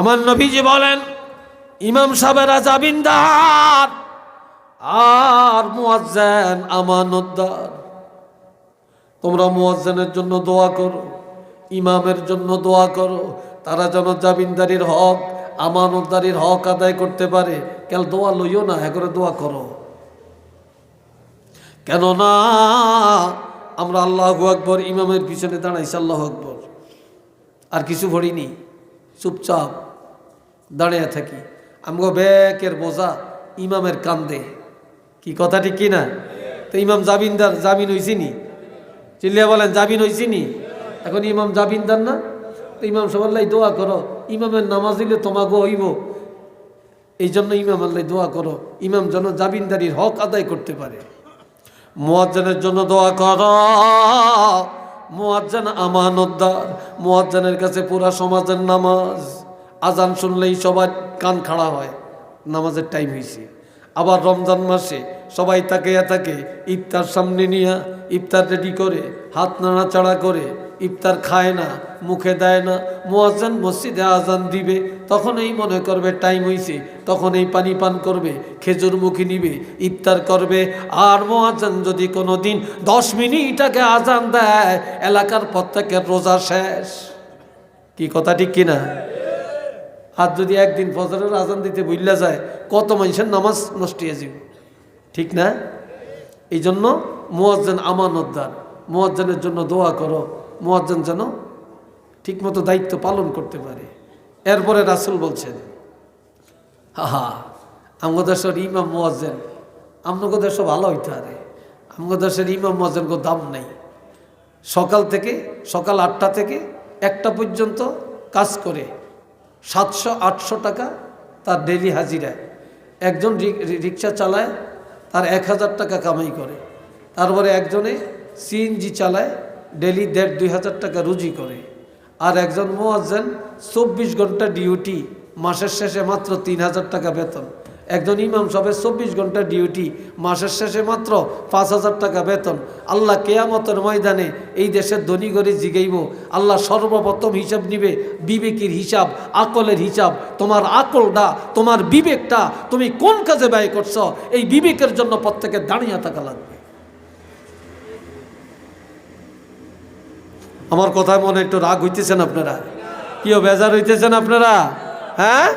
আমার নবীজি বলেন, ইমাম সাহেবেরা জাবিনদার আর মুয়াজ্জান আমানতদার। তোমরা মুয়াজ্জেনের জন্য দোয়া করো, ইমামের জন্য দোয়া করো, তারা যেন জাবিনদারির হক, আমানতদারির হক আদায় করতে পারে। কেন দোয়া লইও না হ্যাঁ করে দোয়া করো। কেননা আমরা আল্লাহ আকবর ইমামের পিছনে দাঁড়াইছি, আল্লাহ আকবর। আর কিছু ভরিনি চুপচাপ। দাঁড়িয়ে থাকি। আমগো ব্যাকের বোঝা ইমামের কান্দে। কি কথা ঠিক কি না তো ইমাম জামিনদার, জামিন হয়েছিনি চিল্লিয়া বলেন, জামিন হয়েছিনি এখন ইমাম জামিনদার না? তো ইমাম সবাল্লাই দোয়া করো, ইমামের নামাজ দিলে তোমাকে হইব। এই জন্য ইমাম, আল্লাহ দোয়া করো, ইমাম যেন জামিনদারির হক আদায় করতে পারে। মোয়াজ্জানের জন্য দোয়া কর। মোয়াজ্জান আমানতদার, মোয়াজ্জানের কাছে পুরা সমাজের নামাজ। আজান শুনলেই সবার কান খাড়া হয়, নামাজের টাইম হয়েছে আবার রমজান মাসে সবাই তাকে থাকে ইফতার সামনে নিয়ে, ইফতার রেডি করে, হাত নাড়াচাড়া করে, ইফতার খায় না, মুখে দেয় না, মোয়াজ্জান মসজিদে আজান দিবে তখন এই মনে করবে টাইম হয়েছে তখন এই পানি পান করবে, খেজুর মুখী নিবে, ইফতার করবে। আর মোয়াজ্জান যদি কোনো দিন দশ মিনিট আগে আজান দেয়, এলাকার প্রত্যেকের রোজা শেষ। কি কথা ঠিক কিনা? আর যদি একদিন ফজরের আজান দিতে বুঝলা যায়, কত মানুষের নামাজ নষ্ট হয়ে যাবে। ঠিক না? এই জন্য মোয়াজ্জান আমানতদার, মোয়াজ্জানের জন্য দোয়া করো, মোয়াজ্জান যেন ঠিকমতো দায়িত্ব পালন করতে পারে। এরপরে রাসুল বলছেন হা আমগো দেশের ইমাম মোয়াজ্জেন, আমগো দেশ ভালো হইতে পারে। আমগো দেশের ইমাম মোয়াজ্জেন কো দাম নাই। সকাল থেকে, সকাল আটটা থেকে একটা পর্যন্ত কাজ করে। সাতশো, আটশো টাকা তার ডেলি হাজিরা একজন রিক- রিক্সা চালায়, তার এক হাজার টাকা কামাই করে। তারপরে একজনে সিএনজি চালায় ডেলি দেড়, দুই হাজার টাকা রুজি করে। আর একজন মোয়াজ্জেন চব্বিশ ঘণ্টা ডিউটি মাসের শেষে মাত্র তিন হাজার টাকা বেতন। একজন ইমাম সাহেবের চব্বিশ ঘণ্টা ডিউটি মাসের শেষে মাত্র পাঁচ হাজার টাকা বেতন। আল্লাহ কেয়ামতের ময়দানে এই দেশের ধনী করে জিগাইব। আল্লাহ সর্বপ্রথম হিসাব নিবে, বিবেকের হিসাব, আকলের হিসাব। তোমার আকলটা, তোমার বিবেকটা তুমি কোন কাজে ব্যয় করছ? এই বিবেকের জন্য প্রত্যেকে দাঁড়িয়ে থাকা লাগবে। আমার কথায় মনে একটু রাগ হইতেছেন আপনারা? কিও বেজার হইতেছেন আপনারা? হ্যাঁ?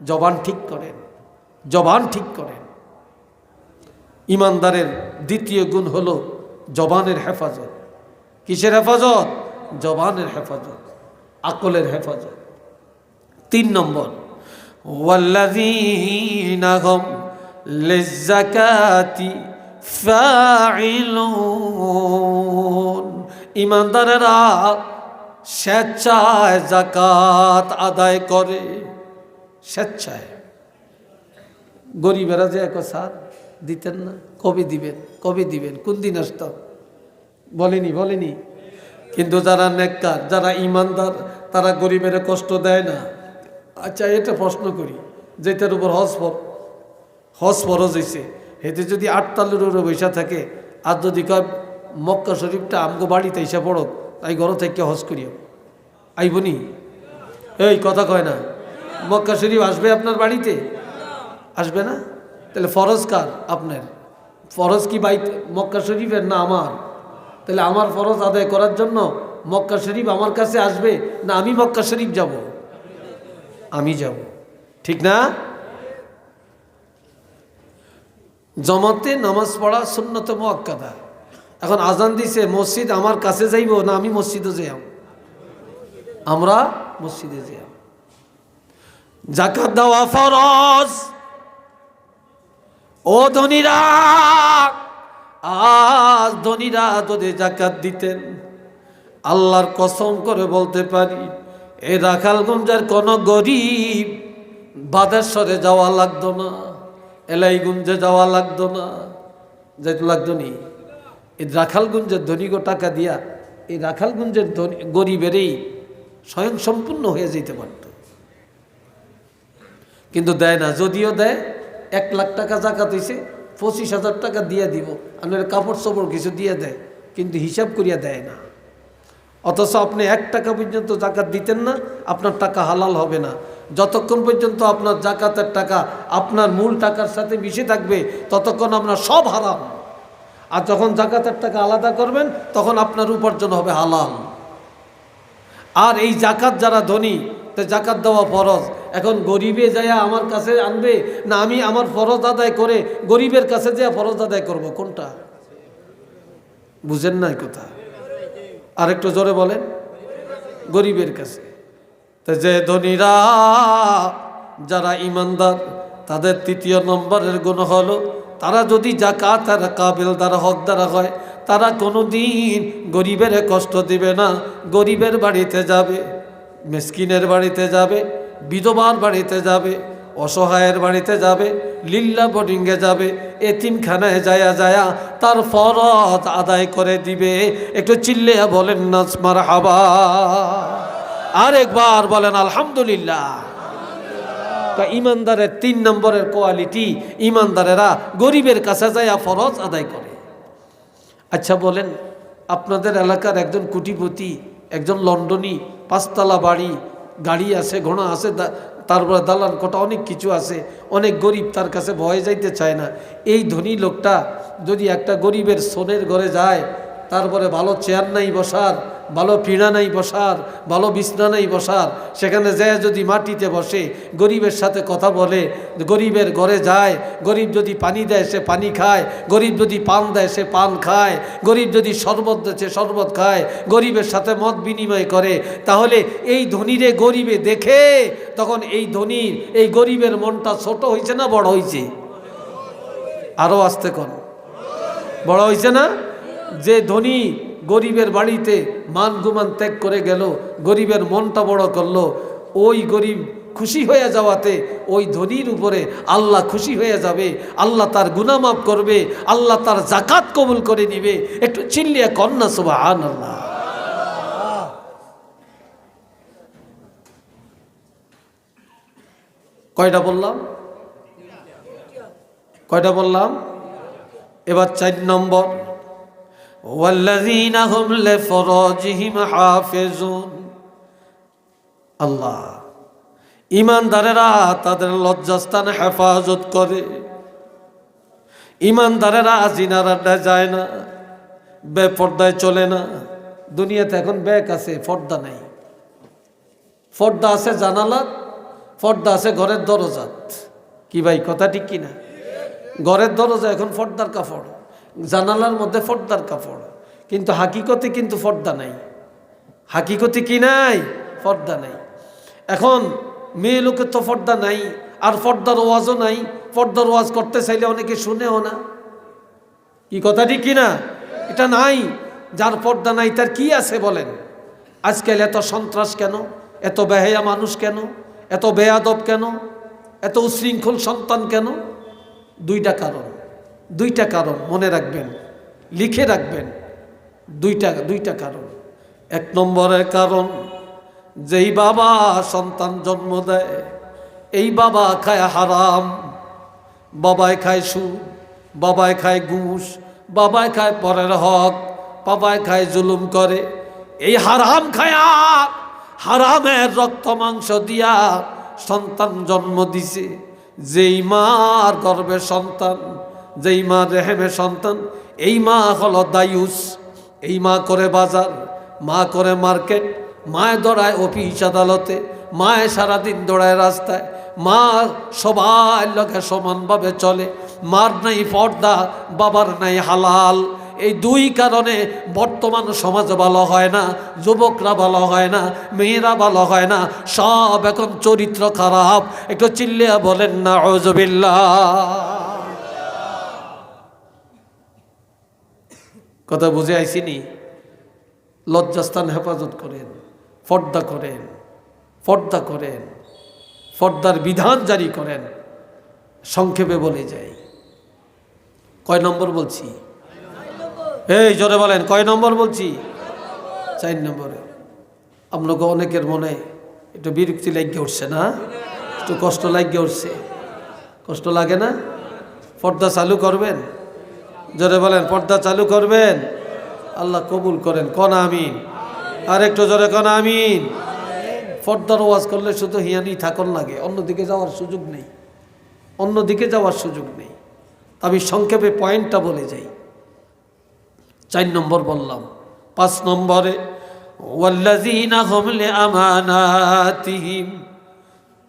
জবান ঠিক করেন। জবান ঠিক করেন। ইমানদারের দ্বিতীয় গুণ হলো জবানের হেফাজত। কিসের হেফাজত? জবানের হেফাজত, আকলের হেফাজত। তিন নম্বর ইমানদারেরা স্বেচ্ছায় জাকাত আদায় করে। স্বেচ্ছায়। গরিবেরা যে এক স্যার দিতেন না। কবে দিবেন? কবে দিবেন? কোন দিন আসতাম বলেনি বলেনি। কিন্তু যারা নেককার, যারা ইমানদার, তারা গরিবের কষ্ট দেয় না। আচ্ছা এটা প্রশ্ন করি, যেটার উপর হজ ফর, হজ ফরজ হয়েছে এতে যদি আটতালের উপরে বৈশা থাকে, আর যদি কয়, মক্কা শরীফটা আমগো বাড়িতে এসে পড়ো, তাই ঘর থেকে হজ করিও। আইবনি এই কথা কয় না। মক্কা শরীফ আসবে আপনার বাড়িতে? আসবে না? তাহলে ফরজ কার আপনার? ফরজ কি বাই মক্কা শরীফের না আমার? তাহলে আমার ফরজ আদায় করার জন্য মক্কা শরীফ আমার কাছে আসবে না আমি মক্কা শরীফ যাব? আমি যাব। ঠিক না? জমাতে নামাজ পড়া শূন্যত মোয়াক্কাদা এখন আজান দিছে, মসজিদ আমার কাছে যাইব না আমি মসজিদে যাইম আমরা মসজিদে যাইম জাকাত দেওয়া ফরজ। ও ধনীরা, আজ ধনীরা যদি জাকাত দিতেন। আল্লাহর কসম করে বলতে পারি এই রাখালগঞ্জের কোনো গরিব বাদেশ্বরে যাওয়া লাগতো না, এলাইগুঞ্জে যাওয়া লাগতো না। যেতে লাগতো নি। এই রাখালগঞ্জের ধনীগো টাকা দিয়া, এই রাখালগঞ্জের গরিবেরই স্বয়ং সম্পূর্ণ হয়ে যেতে পারত। কিন্তু দেয় না, যদিও দেয় এক লাখ টাকা জাকাত হয়েছে পঁচিশ হাজার টাকা দিয়ে দিব। আপনার কাপড় চোপড় কিছু দিয়ে দেয়, কিন্তু হিসাব করিয়া দেয় না। অথচ আপনি এক টাকা পর্যন্ত জাকাত দিতেন না, আপনার টাকা হালাল হবে না। যতক্ষণ পর্যন্ত আপনার জাকাতের টাকা, আপনার মূল টাকার সাথে মিশে থাকবে, ততক্ষণ আপনার সব হারাম। আর যখন জাকাতের টাকা আলাদা করবেন, তখন আপনার উপার্জন হবে হালাল। আর এই জাকাত যারা ধনী, তো জাকাত দেওয়া ফরজ। এখন গরিবে যায় আমার কাছে আনবে? না, আমি আমার ফরজ আদায় করে গরিবের কাছে যে ফরজ আদায় করব। কোনটা? বুঝেন না কথা। আর একটু জোরে বলেন। গরিবের কাছে। যে ধনীরা, যারা ইমানদার, তাদের তৃতীয় নম্বরের গুণ হলো, তারা যদি জাকাত আর কাবিল দ্বারা হক দ্বারা হয়, তারা কোনো দিন গরিবের কষ্ট দিবে না। গরিবের বাড়িতে যাবে, মেসকিনের বাড়িতে যাবে বিধবার বাড়িতে যাবে, অসহায়ের বাড়িতে যাবে, লিল্লা বোর্ডিংয়ে যাবে, এতিমখানায় যায়া যায়া তার ফরত আদায় করে দিবে। একটু চিল্লে বলেন নাসমার হাবা আরেকবার বলেন, আলহামদুলিল্লাহ। তা ইমানদারের তিন নম্বরের কোয়ালিটি, ইমানদারেরা গরিবের কাছে যায় ফরজ আদায় করে। আচ্ছা বলেন, আপনাদের এলাকার একজন কুটিপতি, একজন লন্ডনী, পাঁচতলা বাড়ি গাড়ি আছে, ঘোড়া আছে তারপরে দালান কোটা অনেক কিছু আছে, অনেক গরিব তার কাছে ভয়ে যাইতে চায় না। এই ধনী লোকটা যদি একটা গরিবের সোনের ঘরে যায় তারপরে ভালো চেয়ার নাই বসার ভালো পীড়া নাই বসার, ভালো বিছনা নাই বসার, সেখানে যায় যদি মাটিতে বসে, গরিবের সাথে কথা বলে, গরিবের ঘরে যায়, গরিব যদি পানি দেয় সে পানি খায়, গরিব যদি পান দেয় সে পান খায়, গরিব যদি শরবত দেয় সে শরবত খায়, গরিবের সাথে মত বিনিময় করে, তাহলে এই ধনীরে গরিবে দেখে, তখন এই ধনীর, এই গরিবের মনটা ছোট হয়েছে না বড় হয়েছে আরও আসতে কর। বড় হয়েছে না? যে ধনী গরিবের বাড়িতে মান গুমান ত্যাগ করে গেল, গরিবের মনটা বড় করল। ওই গরিব খুশি হয়ে যাওয়াতে ওই ধনীর উপরে আল্লাহ খুশি হয়ে যাবে, আল্লাহ তার গুনামাপ করবে, আল্লাহ তার জাকাত কবুল করে নিবে। একটু চিল্লিয়া কন্যা সুবাহ আল্লাহ কয়টা বললাম? কয়টা বললাম? এবার চার নম্বর। والذين هم لفروجهم حافظون আল্লাহ ইমানদারেরা তাদের লজ্জাস্থান হেফাজত করে ইমানদারেরা জিনারা যায় না বেপর্দায় চলে না দুনিয়াতে এখন ব্যাগ আছে পর্দা নেই পর্দা আছে জানালাত পর্দা আছে ঘরের দরজাত কি ভাই কথা ঠিক কিনা ঘরের দরজা এখন ফর্দার কাপড় জানালার মধ্যে ফর্দার কাপড়। কিন্তু হাকিকতে কিন্তু ফর্দা নাই। হাকিকতে কি নাই? ফর্দা নাই। এখন মেয়ে লোকের তো ফর্দা নাই, আর ফর্দার ওয়াজও নাই। ফর্দার ওয়াজ করতে চাইলে অনেকে শুনেও না। কি কথা ঠিক কিনা? এটা নাই। যার পর্দা নাই, তার কি আছে বলেন? আজকাল এত সন্ত্রাস কেন? এত বেহায়া মানুষ কেন? এত বেয়াদব কেন? এত উশৃঙ্খল সন্তান কেন? দুইটা কারণ। দুইটা কারণ, মনে রাখবেন, লিখে রাখবেন, দুইটা দুইটা কারণ। এক নম্বরের কারণ, যেই বাবা সন্তান জন্ম দেয়, এই বাবা খায় হারাম বাবায় খায় সুদ বাবায় খায় ঘুষ বাবায় খায় পরের হক বাবায় খায় জুলুম করে, এই হারাম খায়া, হারামের রক্ত মাংস দিয়া সন্তান জন্ম দিছে। যেই মার গর্ভে সন্তান যেই মা রেহেমে সন্তান, এই মা হলো দায়ুস, এই মা করে বাজার, মা করে মার্কেট, মায় দৌড়ায় অফিস আদালতে, মায় সারাদিন দৌড়ায় রাস্তায়, মা সবাই লোকে সমানভাবে চলে, মার নাই পর্দা, বাবার নাই হালাল। এই দুই কারণে বর্তমান সমাজ ভালো হয় না, যুবকরা ভালো হয় না, মেয়েরা ভালো হয় না, সব এখন চরিত্র খারাপ। একটু চিল্লিয়া বলেন না অজবিল্লা কথা বুঝে আইসিনি। লজ্জাস্থান হেফাজত করেন, ফর্দা করেন ফর্দা করেন, ফর্দার বিধান জারি করেন, সংক্ষেপে বলে যাই। কয় নম্বর বলছি? এই জোরে বলেন, কয় নম্বর বলছি? চার নম্বরে। আপনাকে অনেকের মনে একটু বিরক্তি লাগিয়ে উঠছে না? একটু কষ্ট লাগিয়ে উঠছে। কষ্ট লাগে না? পর্দা চালু করবেন? জোরে বলেন, পর্দা চালু করবেন? আল্লাহ কবুল করেন, কন আমিন। আর একটু জোরে কন আমিন। পর্দার ওয়াজ করলে শুধু হিয়ানি থাকন লাগে, অন্যদিকে যাওয়ার সুযোগ নেই। অন্যদিকে যাওয়ার সুযোগ নেই। আমি সংক্ষেপে পয়েন্টটা বলে যাই। চার নম্বর বললাম, পাঁচ নম্বরে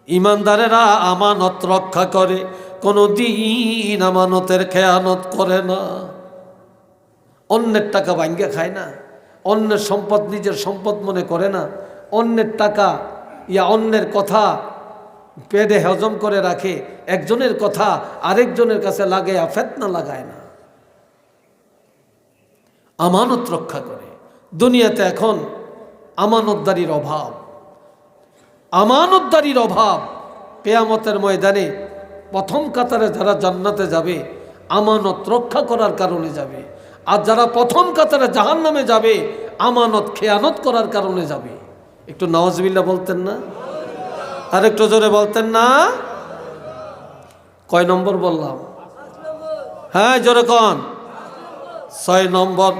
ইমানদারেরা আমানত রক্ষা করে কোনো দিন আমানতের খেয়ানত করে না। অন্যের টাকা ভাঙ্গে খায় না। অন্যের সম্পদ নিজের সম্পদ মনে করে না। অন্যের টাকা ইয়া অন্যের কথা পেটে হজম করে রাখে। একজনের কথা আরেকজনের কাছে লাগে ফেতনা লাগায় না। আমানত রক্ষা করে। দুনিয়াতে এখন আমানতদারির অভাব। আমানতদারির অভাব। কেয়ামতের ময়দানে প্রথম কাতারে যারা জান্নাতে যাবে, আমানত রক্ষা করার কারণে যাবে। আর যারা প্রথম কাতারে জাহান নামে যাবে, আমানত খেয়ানত করার কারণে যাবে। একটু নওয়াজবিল্লা বলতেন না? আর একটু জোরে বলতেন না? কয় নম্বর বললাম? হ্যাঁ জোরে কন। ছয় নম্বর